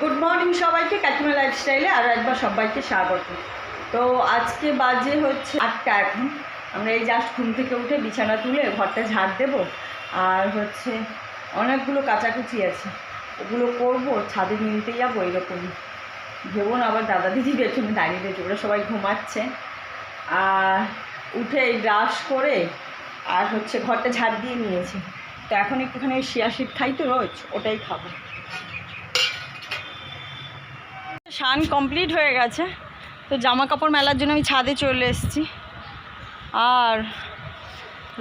Good morning সবাইকে, কাকিমা লাইফস্টাইলে আরও একবার সবাইকে স্বাগত। তো আজকে বাজে হচ্ছে আটটা এখন। আমরা এই জাস্ট ঘুম থেকে উঠে বিছানা তুলে ঘরটা ঝাড় দেবো। আর হচ্ছে অনেকগুলো কাচাকুচি আছে। ওগুলো করব, ছাদে নিতে যাব এরকমই ভেবো না আবার দাদা দিদি পেছনে দাঁড়িয়ে রয়েছে, ওরা সবাই ঘুমাচ্ছে। আর উঠে ব্রাশ করে আর হচ্ছে ঘরটা ঝাড় দিয়ে নিয়েছি। তো এখন একটুখানি শিয়া শিট খাই তো রোজ, ওটাই খাব। স্নান কমপ্লিট হয়ে গেছে। তো জামা কাপড় মেলার জন্য আমি ছাদে চলে এসেছি। আর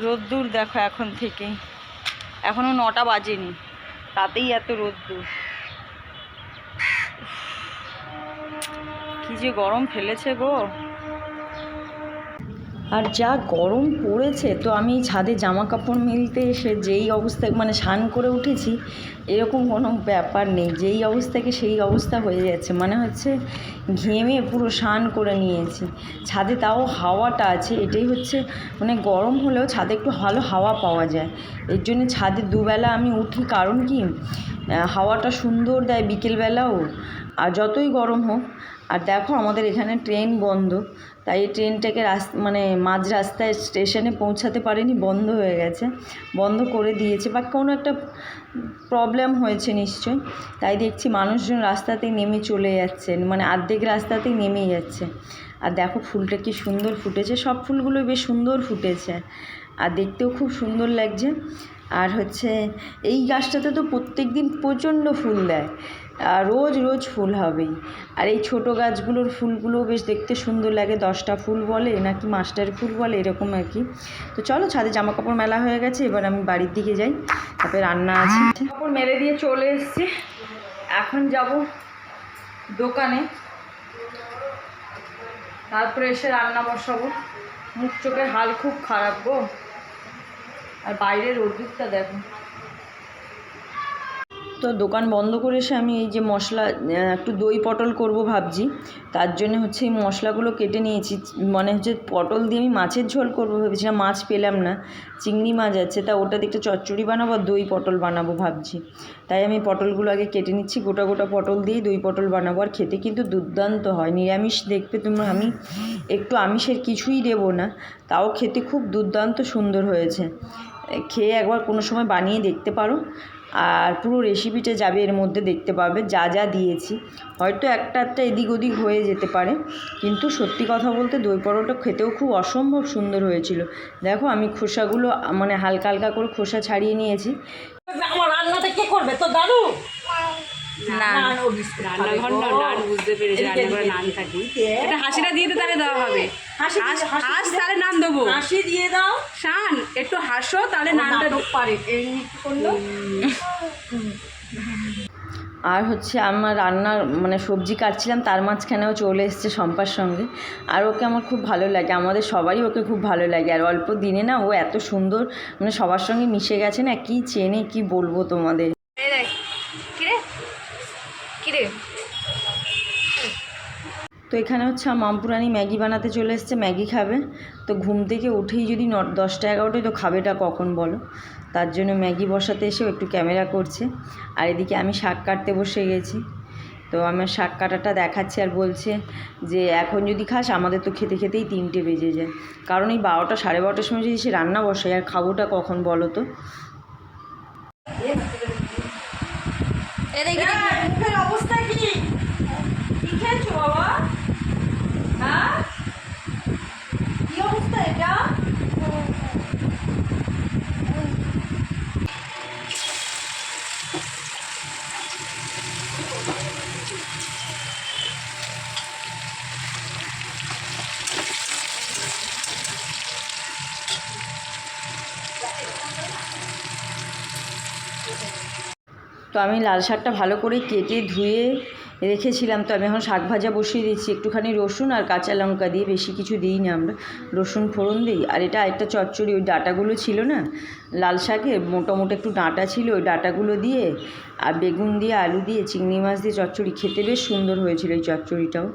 রোদ্দুর দেখো এখন থেকেই। এখনও নটা বাজেনি। তাতেই এত রোদ্দুর। কী যে গরম ফেলেছে গো। আর যা গরম পড়েছে, তো আমি ছাদে জামা কাপড় মেলতে এসে যেই অবস্থায় মানে স্নান করে উঠেছি, এরকম কোনো ব্যাপার নেই। যেই অবস্থাকে সেই অবস্থা হয়ে যাচ্ছে মানে হচ্ছে ঘেমে পুরো স্নান করে নিয়েছি। ছাদে তাও হাওয়াটা আছে, এটাই হচ্ছে মানে গরম হলেও ছাদে একটু ভালো হাওয়া পাওয়া যায়। এর জন্য ছাদে দুবেলা আমি উঠি, কারণ কি? হাওয়াটা সুন্দর দেয় বিকেলবেলাও। আর যতই গরম হোক আর দেখো আমাদের এখানে ট্রেন বন্ধ। তাই ট্রেনটাকে রাস মানে মাঝ রাস্তায় স্টেশনে পৌঁছাতে পারেনি, বন্ধ হয়ে গেছে। বন্ধ করে দিয়েছে বা কোনো একটা প্রবলেম হয়েছে নিশ্চয়ই। তাই দেখছি মানুষজন রাস্তাতেই নেমে চলে যাচ্ছেন মানে অর্ধেক রাস্তাতেই নেমে যাচ্ছে। আর দেখো ফুলটা কি সুন্দর ফুটেছে, সব ফুলগুলো বেশ সুন্দর ফুটেছে। আর দেখতেও খুব সুন্দর লাগছে। আর হচ্ছে এই গাছটাতে তো প্রত্যেক দিন প্রচণ্ড ফুল দেয়। রোজ রোজ ফুল হবেই আর এই ছোটো গাছগুলোর ফুলগুলো বেশ দেখতে সুন্দর লাগে। দশটা ফুল বলে, নাকি মাস্টার ফুল বলে, এরকম আর কি। তো চলো, ছাদে জামা কাপড় মেলা হয়ে গেছে, এবার আমি বাড়ির দিকে যাই। তারপরে রান্না আছে। কাপড় মেলে দিয়ে চলে এসেছি। এখন যাব দোকানে। তারপরে এসে রান্না বসাবো। মুখ চোখের হাল খুব খারাপ গো। আর বাইরের রোদ্দুরটা দেখো। তো দোকান বন্ধ করে এসে আমি এই যে মশলা একটু দই পটল করব ভাবছি। তার জন্য হচ্ছে এই মশলাগুলো কেটে নিয়েছি। মানে হচ্ছে পটল দিয়ে আমি মাছের ঝোল করব ভেবেছিলাম, মাছ পেলাম না। চিংড়ি মাছ আছে, তা ওটা দিয়ে একটা চচ্চড়ি বানাবো আর দই পটল বানাবো ভাবছি। তাই আমি পটলগুলো আগে কেটে নিচ্ছি, গোটা গোটা পটল দিয়েই দই পটল বানাবো। আর খেতে কিন্তু দুর্দান্ত হয়, নিরামিষ দেখবে তোমরা, আমি একটু আমিষের কিছুই দেবো না। তাও খেতে খুব দুর্দান্ত সুন্দর হয়েছে। খেয়ে একবার কোনো সময় বানিয়ে দেখতে পারো। আর পুরো রেসিপিটা যাবে এর মধ্যে দেখতে পাবে, যা যা দিয়েছি। হয়তো একটা একটা এদিক ওদিক হয়ে যেতে পারে, কিন্তু সত্যি কথা বলতে দই পরোটা খেতেও খুব অসম্ভব সুন্দর হয়েছিল। দেখো, আমি খোসাগুলো মানে হালকা হালকা করে খোসা ছাড়িয়ে নিয়েছি। আমার কে করবে? তো দাদু? রান্নাঘর না নান বুঝতে পেরেছি রান্নাঘরে নান থাকি এটা হাসিটা দিয়ে তো তাহলে দেওয়া হবে। হাসি হাস- হাসি হাস দিয়ে- তাহলে নান দেবো। হাসি দিয়ে দাও। শান একটু হাসো তাহলে নানটা পারে। এমনি করল। আর হচ্ছে আমার রান্নার মানে সবজি কাটছিলাম তার মাঝখানেও চলে এসছে শম্পার সঙ্গে। আর ওকে আমার খুব ভালো লাগে আমাদের সবারই ওকে খুব ভালো লাগে। আর অল্প দিনে না ও এত সুন্দর মানে সবার সঙ্গে মিশে গেছে না কি চেনে কি বলব তোমাদের? তো এখানে হচ্ছে মামপুরানি ম্যাগি বানাতে চলে এসছে, ম্যাগি খাবে। তো ঘুম থেকে উঠেই যদি ন দশটা এগারোটায় তো খাবেটা কখন বলো? তার জন্য ম্যাগি বসাতে এসেও একটু ক্যামেরা করছে। আর এদিকে আমি শাক কাটতে বসে গেছি। তো আমার শাক কাটাটা দেখাচ্ছে আর বলছে যে, এখন যদি খাস, আমাদের তো খেতে খেতেই তিনটে বেজে যায়। কারণ এই বারোটা, সাড়ে বারোটার সময় যদি সে রান্না বসে আর খাবোটা কখন বলো তো? অবস্থা কি খেয়েছো বাবা? তো আমি লাল শাকটা ভালো করে কেটে ধুয়ে রেখেছিলাম, তো আমি এখন শাক ভাজা বসিয়ে দিচ্ছি একটুখানি রসুন আর কাঁচা লঙ্কা দিয়ে বেশি কিছু দিই না আমরা। রসুন ফোড়ন দিই। আর এটা একটা চচ্চড়ি, ওই ডাটাগুলো ছিল না, লাল শাকে মোটামুটি একটু ডাঁটা ছিল, ওই ডাঁটাগুলো দিয়ে আর বেগুন দিয়ে আলু দিয়ে, চিংড়ি মাছ দিয়ে চচ্চড়ি খেতে বেশ সুন্দর হয়েছিল এই চচ্চড়িটাও।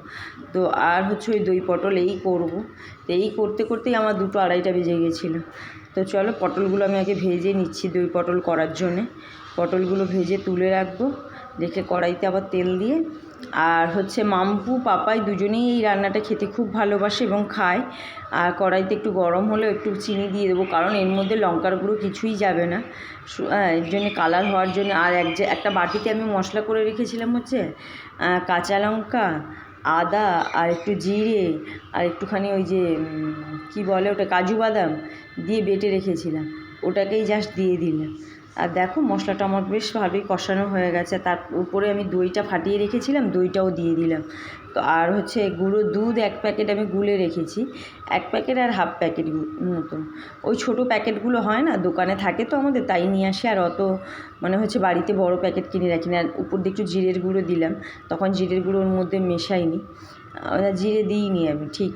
তো আর হচ্ছে ওই দই পটল এই করব। তো এই করতে করতেই আমার দুটো আড়াইটা বেজে গেছিল। তো চলো পটলগুলো আমি আগে ভেজে নিচ্ছি দই পটল করার জন্যে। পটলগুলো ভেজে তুলে রাখব। রেখে কড়াইতে আবার তেল দিয়ে। আর হচ্ছে মাম্পু পাপাই দুজনেই এই রান্নাটা খেতে খুব ভালোবাসে এবং খায়। আর কড়াইতে একটু গরম হলে একটু চিনি দিয়ে দেবো, কারণ এর মধ্যে লঙ্কার গুঁড়ো কিছুই যাবে না। এর জন্যে কালার হওয়ার জন্য আর এক যে একটা বাটিতে আমি মশলা করে রেখেছিলাম হচ্ছে কাঁচা লঙ্কা, আদা, আর একটু জিরে, আর একটুখানি ওই যে কি বলে ওটা, কাজু বাদাম দিয়ে বেটে রেখেছিলাম। ওটাকেই জাস্ট দিয়ে দিলাম। আর দেখো মশলাটা আমার বেশ ভালোই কষানো হয়ে গেছে। তার উপরে আমি দইটা ফাটিয়ে রেখেছিলাম, দইটাও দিয়ে দিলাম। তো আর হচ্ছে গুঁড়ো দুধ এক প্যাকেট আমি গুলে রেখেছি, এক প্যাকেট আর হাফ প্যাকেট মতন ওই ছোটো প্যাকেটগুলো হয় না, দোকানে থাকে তো আমাদের, তাই নিয়ে আসি। আর অত মানে হচ্ছে বাড়িতে বড় প্যাকেট কিনে রাখি না। আর উপর দিয়ে একটু জিরের গুঁড়ো দিলাম, তখন জিরের গুঁড়োর মধ্যে মেশাইনি। জিরে দিইনি আমি, ঠিক।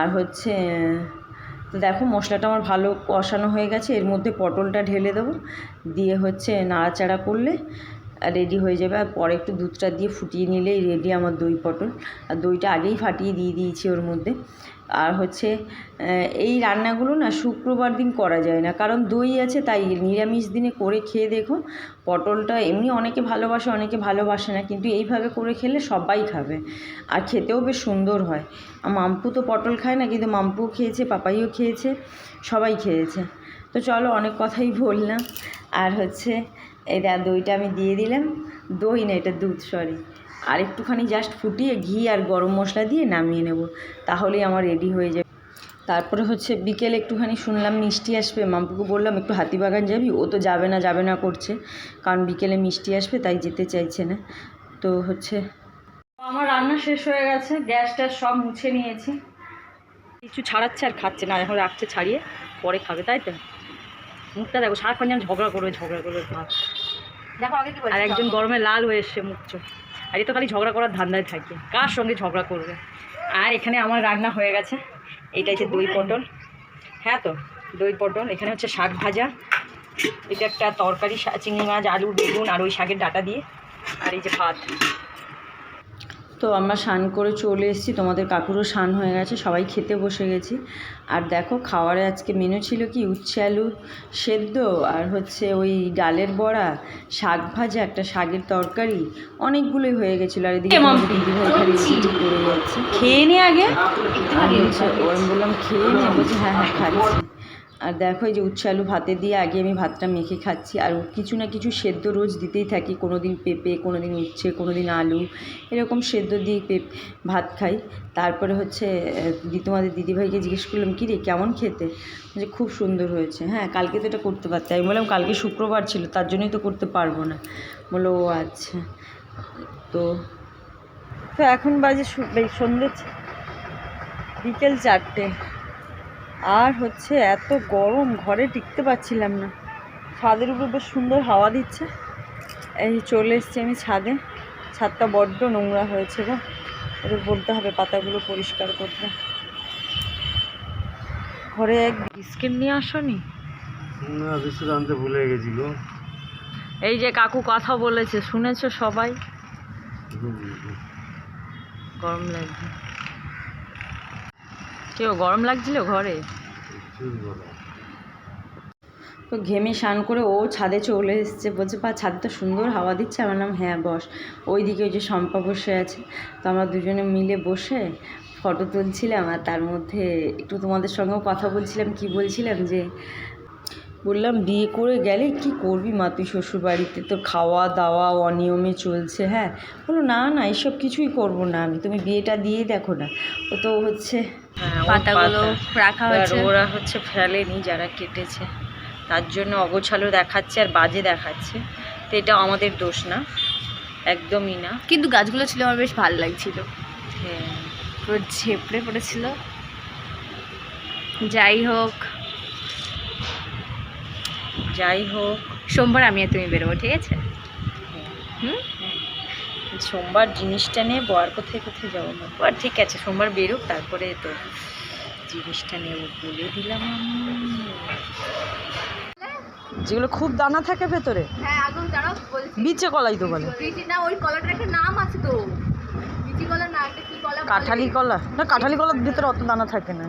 আর হচ্ছে তো দেখো মশলাটা আমার ভালো কষানো হয়ে গেছে, এর মধ্যে পটলটা ঢেলে দেবো। দিয়ে হচ্ছে নাড়াচাড়া করলে রেডি হয়ে যাবে। আর পরে একটু দুধটা দিয়ে ফুটিয়ে নিলেই রেডি আমার দই পটল। আর দইটা আগেই ফাটিয়ে দিয়ে দিয়েছি ওর মধ্যে। আর হচ্ছে এই রান্নাগুলো না শুক্রবার দিন করা যায় না। কারণ দই আছে, তাই নিরামিষ দিনে করে খেয়ে দেখো পটলটা এমনি অনেকে ভালোবাসে অনেকে ভালোবাসে না, কিন্তু এইভাবে করে খেলে সবাই খাবে। আর খেতেও বেশ সুন্দর হয়। আর মাম্পু তো পটল খায় না, কিন্তু মাম্পুও খেয়েছে, পাপাইও খেয়েছে, সবাই খেয়েছে। তো চলো অনেক কথাই বললাম। আর হচ্ছে এটা দইটা আমি দিয়ে দিলাম। দই না, এটা দুধ সরি আর একটুখানি জাস্ট ফুটিয়ে ঘি আর গরম মশলা দিয়ে নামিয়ে নেব তাহলেই আমার রেডি হয়ে যাবে। তারপরে হচ্ছে বিকেলে একটুখানি শুনলাম মিষ্টি আসবে মাম্পুকে বললাম একটু হাতিবাগান যাবি? ও তো যাবে না যাবে না করছে কারণ বিকেলে মিষ্টি আসবে তাই যেতে চাইছে না। তো হচ্ছে আমার রান্না শেষ হয়ে গেছে গ্যাস ট্যাস সব মুছে নিয়েছি। কিছু ছাড়াচ্ছে আর খাচ্ছে না এখন রাখছে ছাড়িয়ে পরে খাবে তাই তো? মুখটা দেখো সারাক্ষণ যেন ঝগড়া করবে ঝগড়া করবে ভাব দেখো আগে আর একজন গরমে লাল হয়ে এসছে মুখ চোখ। আর এই তো খালি ঝগড়া করার ধান্দায় থাকে। কার সঙ্গে ঝগড়া করবে? আর এখানে আমার রান্না হয়ে গেছে। এইটা হচ্ছে দই পটল। হ্যাঁ তো, দই পটল। এখানে হচ্ছে শাক ভাজা। এটা একটা তরকারি চিংড়ি মাছ, আলু, বেগুন আর ওই শাকের ডাটা দিয়ে। আর এই যে ভাত। তো আমরা স্নান করে চলে এসেছি তোমাদের কাকুরও স্নান হয়ে গেছে সবাই খেতে বসে গেছি। আর দেখো খাওয়ারে আজকে মেনু ছিল কি? উচ্ছে আলু সেদ্ধ আর হচ্ছে ওই ডালের বড়া শাক ভাজা একটা শাকের তরকারি অনেকগুলোই হয়ে গেছিল। আর এদিকে করে যাচ্ছে খেয়ে নে আগে। ওরম বললাম খেয়ে নে। বলছি হ্যাঁ হ্যাঁ খাচ্ছি। আর দেখো এই যে উচ্ছে আলু ভাতে দিয়ে আগে আমি ভাতটা মেখে খাচ্ছি। আর কিছু না কিছু সেদ্ধ রোজ দিতেই থাকি। কোনো দিন পেঁপে কোনো দিন উচ্ছে কোনো দিন আলু, এরকম সেদ্ধ দিয়ে পেপ, ভাত খাই। তারপরে হচ্ছে তোমাদের দিদিভাইকে জিজ্ঞেস করলাম, কী রে, কেমন খেতে? যে খুব সুন্দর হয়েছে। হ্যাঁ কালকে তো এটা করতে পারতে। আমি বললাম, কালকে শুক্রবার ছিল, তার জন্যই তো করতে পারব না। বলল, ও আচ্ছা। তো তো এখন বাজে সন্ধ্যে বিকেল চারটে। আর হচ্ছে এত গরম ঘরে টিকতে পারছিলাম না। ছাদের উপর বেশ সুন্দর হাওয়া দিচ্ছে। এই চলে এসেছি আমি ছাদে। ছাদটা বড্ড নোংরা হয়েছে গো। ওদের বলতে হবে পাতাগুলো পরিষ্কার করতে। ঘরে এক বিস্কিট নিয়ে আসনি? না বিস্কুট আনতে ভুলে গেছিল এই যে কাকু কথা বলেছে শুনেছো সবাই? গরম লাগছে। কেউ গরম লাগছিল ঘরে? তো ঘেমে স্নান করে ও ছাদে চলে এসছে। বলছে বা ছাদটা সুন্দর, হাওয়া দিচ্ছে। আমার নাম হ্যাঁ বস। ওই দিকে ওই যে শম্পা বসে আছে। তো আমরা দুজনে মিলে বসে ফটো তুলছিলাম আর তার মধ্যে একটু তোমাদের সঙ্গেও কথা বলছিলাম। কি বলছিলাম যে বললাম বিয়ে করে গেলে কি করবি মা? তুই শ্বশুর বাড়িতে তোর খাওয়া দাওয়া অনিয়মে চলছে হ্যাঁ? বলো না না এইসব কিছুই করব না আমি তুমি বিয়েটা দিয়েই দেখো না। ও তো হচ্ছে হ্যাঁ, পাতাগুলো রাখা হয়েছে। ওরা হচ্ছে ফেলেনি যারা কেটেছে। তার জন্য অগোছালো দেখাচ্ছে আর বাজে দেখাচ্ছে। তো এটা আমাদের দোষ না একদমই না। কিন্তু গাছগুলো ছিল আমার বেশ ভালো লাগছিল। হ্যাঁ। পুরো ঝেপড়ে পড়েছিল। যাই হোক যাই হোক। সোমবার আমি আর তুমি বেরোবো ঠিক আছে? হুম? সোমবার জিনিসটা নেব আর কোথায় কোথায় যাব না আর ঠিক আছে সোমবার বেরোক তারপরে তো জিনিসটা নেব বলে দিলাম যেগুলো খুব দানা থাকে ভেতরে। হ্যাঁ আগুন দাঁড়াও বলছি। বিচে কলাই তো বলে। বিচি না ওই কলাটার একটা নাম আছে তো। বিচি কলা না একটা কি কলা বলে? কাঁঠালি কলা। না কাঁঠালি কলার ভিতরে অত দানা থাকে না।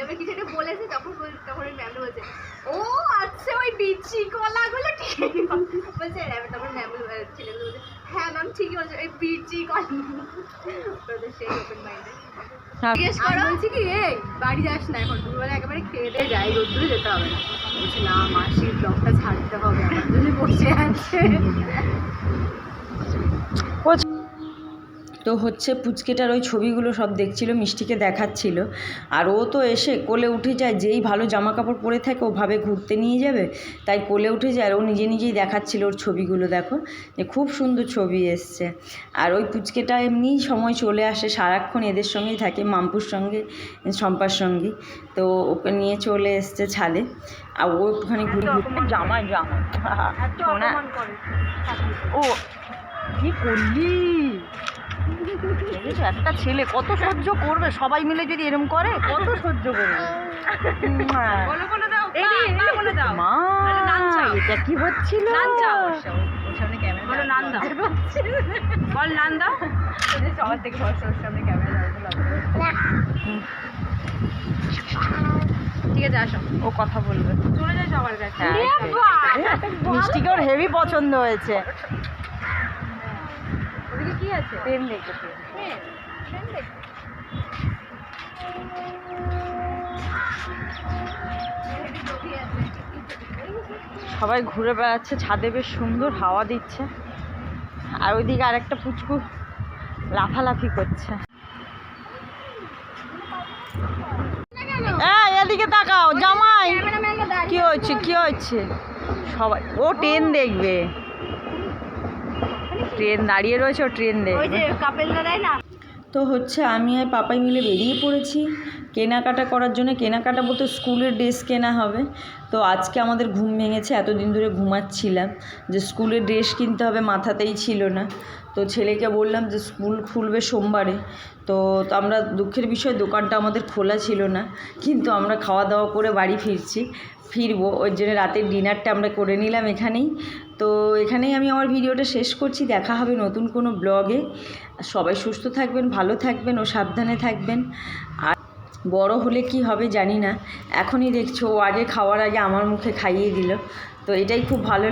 তারপরে কিছু একটা বলেছে তখন তখন ওই ম্যাম বলছে ও আচ্ছা ওই বিচি কলাগুলো ঠিক বলছে তখন ম্যাম ছেলেগুলো বলছে হ্যাঁ ম্যাম ঠিকই বলছে ওই বিচি কলা। সেই ওপেন মাইন্ডে হ্যাঁ। জিজ্ঞেস করা। বলছি কি এই বাড়ি যাস না এখন দুপুরবেলা একেবারে খেয়ে দিয়ে যাই রোদ্দুরে যেতে হবে না। বলছি না মাসির ব্লগটা ছাড়তে হবে আমার জন্য বসে আছে। তো হচ্ছে পুচকেটার ওই ছবিগুলো সব দেখছিল মিষ্টিকে দেখাচ্ছিল। আর ও তো এসে কোলে উঠে যায় যেই ভালো জামা কাপড় পরে থাকে ওভাবে ঘুরতে নিয়ে যাবে তাই কোলে উঠে যায় আর ও নিজে নিজেই দেখাচ্ছিল ওর ছবিগুলো দেখো। যে খুব সুন্দর ছবি এসছে। আর ওই পুচকেটা এমনিই সময় চলে আসে সারাক্ষণ এদের সঙ্গেই থাকে মাম্পুর সঙ্গে শম্পার সঙ্গে। তো ওকে নিয়ে চলে এসছে ছাদে। আর ও একটুখানি ঘুরে ঘুরতে জামাই জামা ও কি করলি? একটা ছেলে কত সহ্য করবে? সবাই মিলে যদি এরম করে কত সহ্য করবে? বলো বলে দাও। মা বলে দাও। মা তাহলে নান চাও। এটা কি হচ্ছিল? নান চাও। বলো নান দাও। বল নান দাও। সবার থেকে ওর সামনে ক্যামেরা ঠিক আছে আসো। ও কথা বলবে। চলে যায় সবার কাছে। মিষ্টিকে ওর হেভি পছন্দ হয়েছে। আছে? ট্রেন দেখে ট্রেন। সবাই ঘুরে বেড়াচ্ছে ছাদে বেশ সুন্দর হাওয়া দিচ্ছে। আর ওইদিকে আরেকটা পুচকু লাফালাফি করছে। এদিকে তাকাও জামাই! কি হচ্ছে কি হচ্ছে সবাই ও ট্রেন দেখবে। ট্রেন দাঁড়িয়ে রয়েছে ট্রেন দেখবে তো হচ্ছে আমি আর পাপাই মিলে বেরিয়ে পড়েছি। কেনাকাটা করার জন্য কেনাকাটা বলতে স্কুলের ড্রেস কেনা হবে। তো আজকে আমাদের ঘুম ভেঙেছে এতদিন ধরে ঘুমাচ্ছিলাম যে স্কুলের ড্রেস কিনতে হবে মাথাতেই ছিল না। তো ছেলেকে বললাম যে স্কুল খুলবে সোমবারে। তো আমরা দুঃখের বিষয়, দোকানটা আমাদের খোলা ছিল না। কিন্তু আমরা খাওয়া দাওয়া করে বাড়ি ফিরছি। ফিরবো ওই জন্য রাতের ডিনারটা আমরা করে নিলাম এখানেই। তো এখানেই আমি আমার ভিডিওটা শেষ করছি। দেখা হবে নতুন কোনো ব্লগে। সবাই সুস্থ থাকবেন, ভালো থাকবেন ও সাবধানে থাকবেন। আর বড় হলে কি হবে জানি না। এখনই দেখছ, ও আগে খাওয়ার আগে আমার মুখে খাইয়ে দিল। তো এটাই খুব ভালো